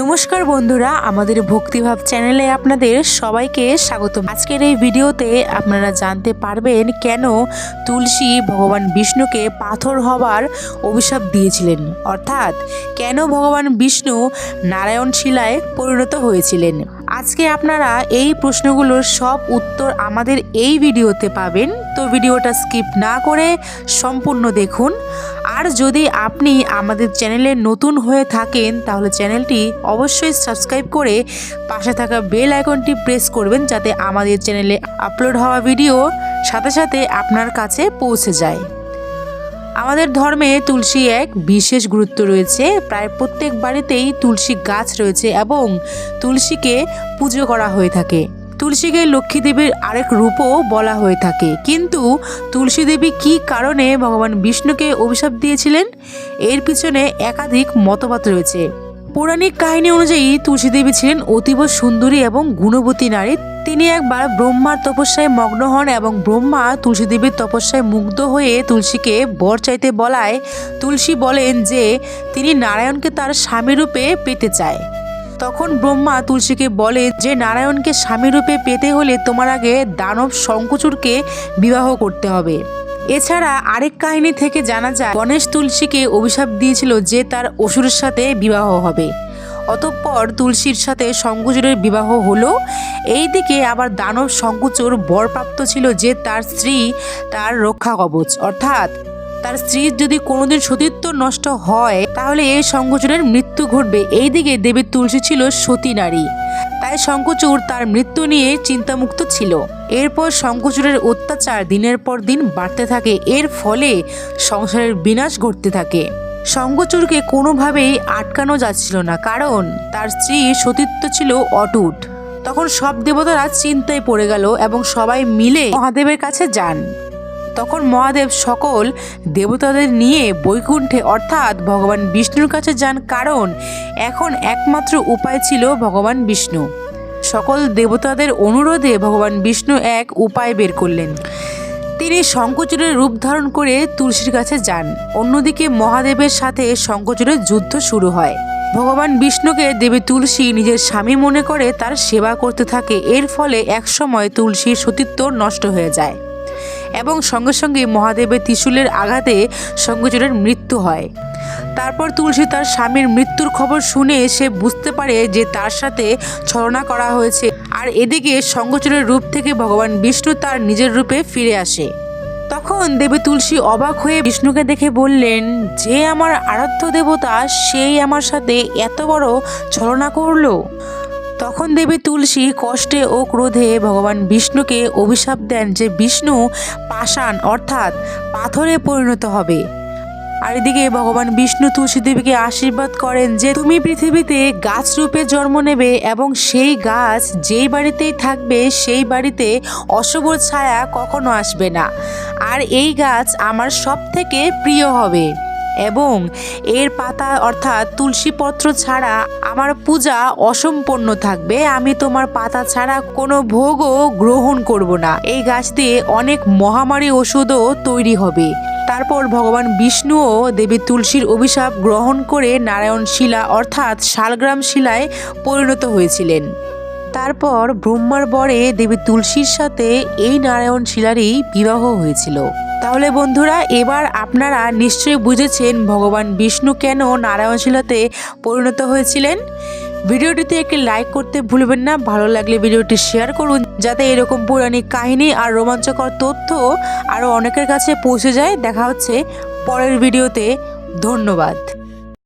নমস্কার বন্ধুরা, আমাদের ভক্তিভাব চ্যানেলে আপনাদের সবাইকে স্বাগত আজকের এই ভিডিওতে আপনারা জানতে পারবেন কেন তুলসী ভগবান বিষ্ণুকে পাথর হবার অভিশাপ দিয়েছিলেন। অর্থাৎ কেন ভগবান বিষ্ণু নারায়ণ শিলায় পরিণত হয়েছিলেন? আজকে আপনারা এই প্রশ্নগুলোর সব উত্তর আমাদের এই ভিডিওতে পাবেন। তো ভিডিওটা স্কিপ না করে সম্পূর্ণ দেখুন। আর যদি আপনি আমাদের চ্যানেলে নতুন হয়ে থাকেন, তাহলে চ্যানেলটি অবশ্যই সাবস্ক্রাইব করে পাশে থাকা বেল আইকনটি প্রেস করবেন, যাতে আমাদের চ্যানেলে আপলোড হওয়া ভিডিও সাথে সাথে আপনার কাছে পৌঁছে যায়। আমাদের ধর্মে তুলসী এক বিশেষ গুরুত্ব রয়েছে। প্রায় প্রত্যেক বাড়িতেই তুলসী গাছ রয়েছে এবং তুলসীকে পুজো করা হয়ে থাকে। তুলসীকে লক্ষ্মী দেবীর আরেক রূপও বলা হয়ে থাকে। কিন্তু তুলসী দেবী কী কারণে ভগবান বিষ্ণুকে অভিশাপ দিয়েছিলেন? এর পিছনে একাধিক মতবাদ রয়েছে। পৌরাণিক কাহিনী অনুযায়ী তুলসী দেবী ছিলেন অতীব সুন্দরী এবং গুণবতী নারী। তিনি একবার ব্রহ্মার তপস্যায় মগ্ন হন এবং ব্রহ্মা তুলসী দেবীর তপস্যায় মুগ্ধ হয়ে তুলসীকে বর চাইতে বলায়, তুলসী বলেন যে তিনি নারায়ণকে তার স্বামীরূপে পেতে চায়। তখন ব্রহ্মা তুলসীকে বলে যে, নারায়ণকে স্বামীরূপে পেতে হলে তোমার আগে দানব শঙ্কুচূড়কে বিবাহ করতে হবে। এছাড়া আরেক কাহিনী থেকে জানা যায়, গণেশ তুলসীকে অভিশাপ দিয়েছিল যে তার অসুরের সাথে বিবাহ হবে। অতঃপর তুলসীর সাথে শঙ্কুচূড়ের বিবাহ হলো। এই দিকে আবার দানব শঙ্কুচূড় বরপ্রাপ্ত ছিল যে তার স্ত্রী তার রক্ষা কবচ। অর্থাৎ তার স্ত্রীর যদি কোনোদিন সতীত্ব নষ্ট হয়, তাহলে এই শঙ্কুচূড়ের মৃত্যু ঘটবে। এই দিকে দেবী তুলসী ছিল সতী নারী। তাই শঙ্কুচূড় তার মৃত্যু নিয়ে চিন্তামুক্ত ছিল। এরপর শঙ্কুচূড়ের অত্যাচার দিনের পর দিন বাড়তে থাকে। এর ফলে সংসারের বিনাশ ঘটতে থাকে। শঙ্কুচূড়কে কোনোভাবেই আটকানো যাচ্ছিল না, কারণ তার স্ত্রী সতীত্ব ছিল অটুট। তখন সব দেবতারা চিন্তায় পড়ে গেল এবং সবাই মিলে মহাদেবের কাছে যান। তখন মহাদেব সকল দেবতাদের নিয়ে বৈকুণ্ঠে, অর্থাৎ ভগবান বিষ্ণুর কাছে যান। কারণ এখন একমাত্র উপায় ছিল ভগবান বিষ্ণু। সকল দেবতাদের অনুরোধে ভগবান বিষ্ণু এক উপায় বের করলেন। তিনি শঙ্কচূড়ের রূপ ধারণ করে তুলসীর কাছে যান। অন্যদিকে মহাদেবের সাথে শঙ্কচূড়ের যুদ্ধ শুরু হয়। ভগবান বিষ্ণুকে দেবী তুলসী নিজের স্বামী মনে করে তার সেবা করতে থাকে। এর ফলে একসময় তুলসীর সতীত্ব নষ্ট হয়ে যায়। এবং সঙ্গে সঙ্গে মহাদেবের ত্রিশূলের আঘাতে শঙ্কচূড়ের মৃত্যু হয়। তারপর তুলসী তার স্বামীর মৃত্যুর খবর শুনে সে বুঝতে পারে যে তার সাথে ছলনা করা হয়েছে। আর এদিকে শঙ্কচূড়ের রূপ থেকে ভগবান বিষ্ণু তার নিজের রূপে ফিরে আসে। তখন দেবী তুলসী অবাক হয়ে বিষ্ণুকে দেখে বললেন, যে আমার আরাধ্য দেবতা, সেই আমার সাথে এত বড় ছলনা করল? তখন দেবী তুলসী, কষ্টে ও ক্রোধে ভগবান বিষ্ণুকে অভিশাপ দেন যে বিষ্ণু পাষাণ, অর্থাৎ পাথরে পরিণত হবে। আর এদিকে ভগবান বিষ্ণু তুলসী দেবীকে আশীর্বাদ করেন যে তুমি পৃথিবীতে গাছ রূপে জন্ম নেবে এবং সেই গাছ যেই বাড়িতেই থাকবে সেই বাড়িতে অশুভ ছায়া কখনো আসবে না। আর এই গাছ আমার সব থেকে প্রিয় হবে। এবং এর পাতা অর্থাৎ তুলসী পত্র ছাড়া আমার পূজা অসম্পন্ন থাকবে। আমি তোমার পাতা ছাড়া কোনো ভোগও গ্রহণ করব না। এই গাছ দিয়ে অনেক মহামারী ওষুধও তৈরি হবে। তারপর ভগবান বিষ্ণুও দেবী তুলসীর অভিশাপ গ্রহণ করে নারায়ণ শিলা অর্থাৎ শালগ্রাম শিলায় পরিণত হয়েছিলেন। তারপর ব্রহ্মার বরে দেবী তুলসীর সাথে এই নারায়ণ শিলারই বিবাহ হয়েছিল। তাহলে বন্ধুরা, এবার আপনারা নিশ্চয়ই বুঝেছেন ভগবান বিষ্ণু কেন নারায়ণ শিলাতে পরিণত হয়েছিলেন। ভিডিওটিতে একটি লাইক করতে ভুলবেন না, ভালো লাগলে ভিডিওটি শেয়ার করুন, যাতে এরকম পৌরাণিক কাহিনী আর রোমাঞ্চকর তথ্য আরও অনেকের কাছে পৌঁছে যায়। দেখা হচ্ছে পরের ভিডিওতে। ধন্যবাদ।